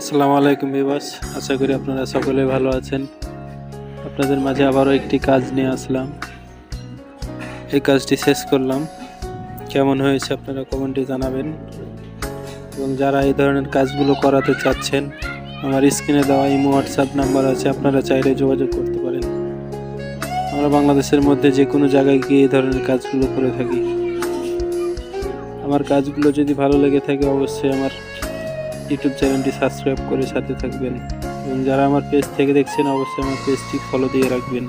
আসসালামু আলাইকুম বিবাস আশা করি আপনারা সকলে ভালো আছেন। আপনাদের মাঝে আবারও একটি কাজ নিয়ে আসলাম। এই কাজটি শেষ করলাম। কেমন হয়েছে আপনারা কমেন্টে জানাবেন। এবং যারা এই ধরনের কাজগুলো করাতে চাচ্ছেন, আমার স্ক্রিনে দেওয়া ইমো, হোয়াটসঅ্যাপ নাম্বার আছে, আপনারা চাইলে যোগাযোগ করতে পারেন। আমরা বাংলাদেশের মধ্যে যে কোনো জায়গায় গিয়ে এই ধরনের কাজগুলো করে থাকি। আমার কাজগুলো যদি ভালো লেগে থাকে, অবশ্যই আমার ইউটিউব চ্যানেলটি সাবস্ক্রাইব করে সাথে থাকবেন। এবং যারা আমার পেজ থেকে দেখছেন, অবশ্যই আমার পেজটি ফলো দিয়ে রাখবেন।